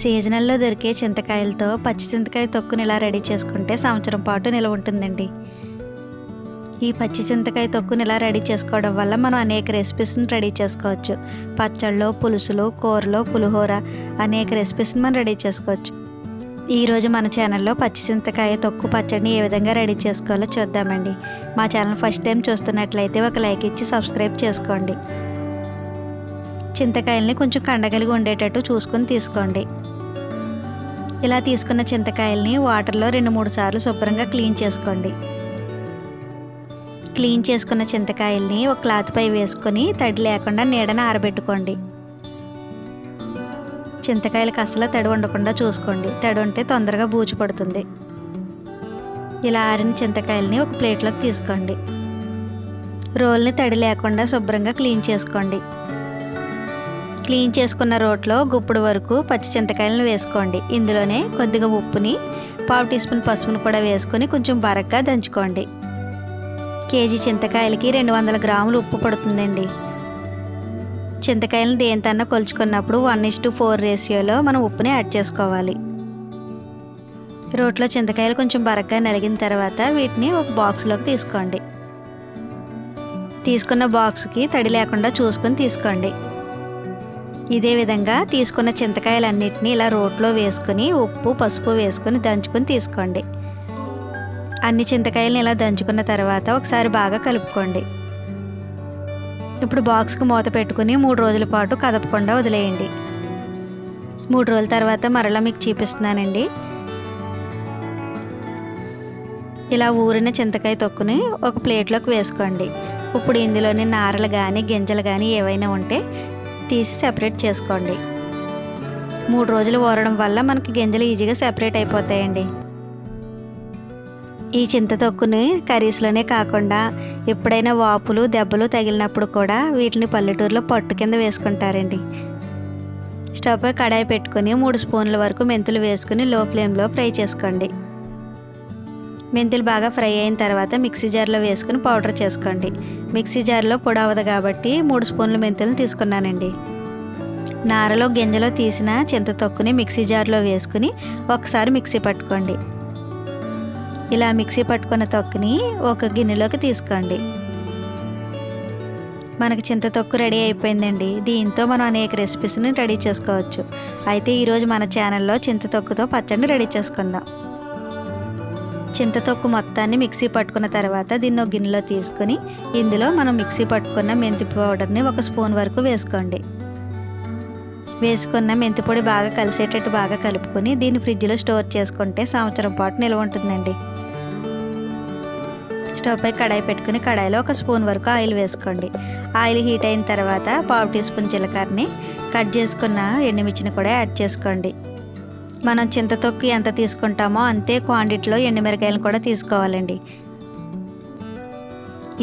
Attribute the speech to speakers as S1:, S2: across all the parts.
S1: సీజనల్లో దొరికే చింతకాయలతో పచ్చి చింతకాయ తొక్కుని ఇలా రెడీ చేసుకుంటే సంవత్సరం పాటు నిలవ ఉంటుందండి. ఈ పచ్చి చింతకాయ తొక్కుని ఇలా రెడీ చేసుకోవడం వల్ల మనం అనేక రెసిపీస్ని రెడీ చేసుకోవచ్చు. పచ్చళ్ళు పులుసులు కూరలు పులిహోర అనేక రెసిపీస్ని మనం రెడీ చేసుకోవచ్చు. ఈరోజు మన ఛానల్లో పచ్చి చింతకాయ తొక్కు పచ్చడిని ఏ విధంగా రెడీ చేసుకోవాలో చూద్దామండి. మా ఛానల్ ఫస్ట్ టైం చూస్తున్నట్లయితే ఒక లైక్ ఇచ్చి సబ్స్క్రైబ్ చేసుకోండి. చింతకాయల్ని కొంచెం కండగలిగి ఉండేటట్టు చూసుకొని తీసుకోండి. ఇలా తీసుకున్న చింతకాయల్ని వాటర్లో రెండు మూడు సార్లు శుభ్రంగా క్లీన్ చేసుకోండి. క్లీన్ చేసుకున్న చింతకాయల్ని ఒక క్లాత్పై వేసుకొని తడి లేకుండా నీడన ఆరబెట్టుకోండి. చింతకాయలకు అసలు తడి ఉండకుండా చూసుకోండి. తడి ఉంటే తొందరగా బూజు పడుతుంది. ఇలా ఆరిన చింతకాయల్ని ఒక ప్లేట్లోకి తీసుకోండి. రోల్ని తడి లేకుండా శుభ్రంగా క్లీన్ చేసుకోండి. క్లీన్ చేసుకున్న రోట్లో గుప్పుడు వరకు పచ్చి చింతకాయలను వేసుకోండి. ఇందులోనే కొద్దిగా ఉప్పుని పావు టీ స్పూన్ పసుపుని కూడా వేసుకొని కొంచెం బరగ్గా దంచుకోండి. కేజీ చింతకాయలకి రెండు వందల గ్రాములు ఉప్పు పడుతుందండి. చింతకాయలను దేనితన్నా కొలుచుకున్నప్పుడు వన్ ఇస్ టు ఫోర్ రేషియోలో మనం ఉప్పుని యాడ్ చేసుకోవాలి. రోట్లో చింతకాయలు కొంచెం బరగ్గా నలిగిన తర్వాత వీటిని ఒక బాక్స్లోకి తీసుకోండి. తీసుకున్న బాక్స్కి తడి లేకుండా చూసుకొని తీసుకోండి. ఇదే విధంగా తీసుకున్న చింతకాయలన్నిటిని ఇలా రోట్లో వేసుకొని ఉప్పు పసుపు వేసుకొని దంచుకొని తీసుకోండి. అన్ని చింతకాయలను ఇలా దంచుకున్న తర్వాత ఒకసారి బాగా కలుపుకోండి. ఇప్పుడు బాక్స్కి మూత పెట్టుకుని మూడు రోజుల పాటు కదపకుండా వదిలేయండి. మూడు రోజుల తర్వాత మరలా మీకు చూపిస్తున్నానండి. ఇలా ఊరిన చింతకాయ తొక్కుని ఒక ప్లేట్లోకి వేసుకోండి. ఇప్పుడు ఇందులోని నారలు కానీ గింజలు కానీ ఏవైనా ఉంటే తీసి సెపరేట్ చేసుకోండి. మూడు రోజులు ఊరడం వల్ల మనకి గింజలు ఈజీగా సెపరేట్ అయిపోతాయండి. ఈ చింత తొక్కుని కర్రీస్లోనే కాకుండా ఎప్పుడైనా వాపులు దెబ్బలు తగిలినప్పుడు కూడా వీటిని పల్లెటూరులో పట్టు కింద వేసుకుంటారండి. స్టవ్ కడాయి పెట్టుకొని మూడు స్పూన్ల వరకు మెంతులు వేసుకుని లో ఫ్లేమ్లో ఫ్రై చేసుకోండి. మెంతులు బాగా ఫ్రై అయిన తర్వాత మిక్సీ జార్లో వేసుకుని పౌడర్ చేసుకోండి. మిక్సీ జార్లో పొడి అవ్వదు కాబట్టి మూడు స్పూన్ల మెంతులను తీసుకున్నానండి. నారలో గింజలో తీసిన చింత తొక్కుని మిక్సీ జార్లో వేసుకుని ఒకసారి మిక్సీ పట్టుకోండి. ఇలా మిక్సీ పట్టుకున్న తొక్కుని ఒక గిన్నెలోకి తీసుకోండి. మనకి చింత తొక్కు రెడీ అయిపోయిందండి. దీంతో మనం అనేక రెసిపీస్ని రెడీ చేసుకోవచ్చు. అయితే ఈరోజు మన ఛానల్లో చింత తొక్కుతో పచ్చడిని రెడీ చేసుకుందాం. చింత తొక్కు మొత్తాన్ని మిక్సీ పట్టుకున్న తర్వాత దీన్ని ఒక గిన్నెలో తీసుకొని ఇందులో మనం మిక్సీ పట్టుకున్న మెంతి పౌడర్ని ఒక స్పూన్ వరకు వేసుకోండి. వేసుకున్న మెంతి పొడి బాగా కలిసేటట్టు బాగా కలుపుకొని దీన్ని ఫ్రిడ్జ్లో స్టోర్ చేసుకుంటే సంవత్సరం పాటు నిల్వ ఉంటుందండి. స్టవ్ పై కడాయి పెట్టుకుని కడాయిలో ఒక స్పూన్ వరకు ఆయిల్ వేసుకోండి. ఆయిల్ హీట్ అయిన తర్వాత పావు టీ స్పూన్ జీలకర్రని కట్ చేసుకున్న ఎండుమిర్చిని కూడా యాడ్ చేసుకోండి. మనం చింతతొక్కు ఎంత తీసుకుంటామో అంతే క్వాంటిటీలో ఎండుమిరకాయలు కూడా తీసుకోవాలండి.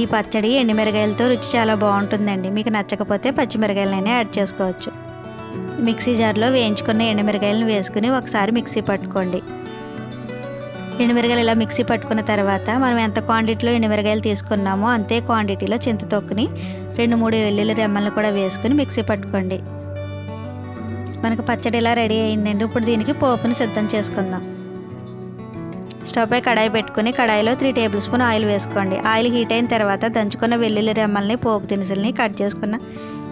S1: ఈ పచ్చడి ఎండుమిరకాయలతో రుచి చాలా బాగుంటుందండి. మీకు నచ్చకపోతే పచ్చిమిరకాయలనే యాడ్ చేసుకోవచ్చు. మిక్సీ జార్లో వేయించుకున్న ఎండుమిరకాయలను వేసుకుని ఒకసారి మిక్సీ పట్టుకోండి. ఎండుమిరకాయలు ఇలా మిక్సీ పట్టుకున్న తర్వాత మనం ఎంత క్వాంటిటీలో ఎండుమిరకాయలు తీసుకున్నామో అంతే క్వాంటిటీలో చింతతొక్కుని రెండు మూడు వెల్లుల్లి రెమ్మలను కూడా వేసుకుని మిక్సీ పట్టుకోండి. మనకు పచ్చడి ఇలా రెడీ అయిందండి? ఇప్పుడు దీనికి పోపుని సిద్ధం చేసుకుందాం. స్టవ్ పై కడాయి పెట్టుకుని కడాయిలో త్రీ టేబుల్ స్పూన్ ఆయిల్ వేసుకోండి. ఆయిల్ హీట్ అయిన తర్వాత దంచుకున్న వెల్లుల్లి రెమ్మల్ని పోపు దినుసుల్ని కట్ చేసుకున్న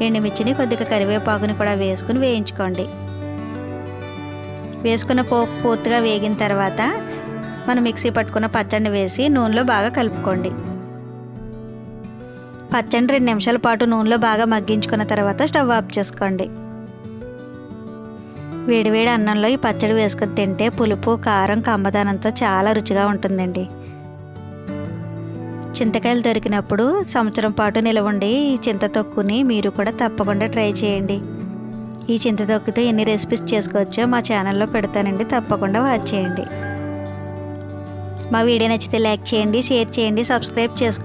S1: ఎండుమిర్చిని కొద్దిగా కరివేపాకుని కూడా వేసుకుని వేయించుకోండి. వేసుకున్న పోపు పూర్తిగా వేగిన తర్వాత మనం మిక్సీ పట్టుకున్న పచ్చడిని వేసి నూనెలో బాగా కలుపుకోండి. పచ్చడి రెండు నిమిషాల పాటు నూనెలో బాగా మగ్గించుకున్న తర్వాత స్టవ్ ఆఫ్ చేసుకోండి. వేడివేడి అన్నంలో ఈ పచ్చడి వేసుకొని తింటే పులుపు కారం కమ్మదానంతో చాలా రుచిగా ఉంటుందండి. చింతకాయలు దొరికినప్పుడు సంవత్సరం పాటు నిలవండి. ఈ చింత తొక్కుని మీరు కూడా తప్పకుండా ట్రై చేయండి. ఈ చింత తొక్కుతో ఎన్ని రెసిపీస్ చేసుకోవచ్చో మా ఛానల్లో పెడతానండి. తప్పకుండా వాచ్ చేయండి. మా వీడియో నచ్చితే లైక్ చేయండి షేర్ చేయండి సబ్స్క్రైబ్ చేసుకోండి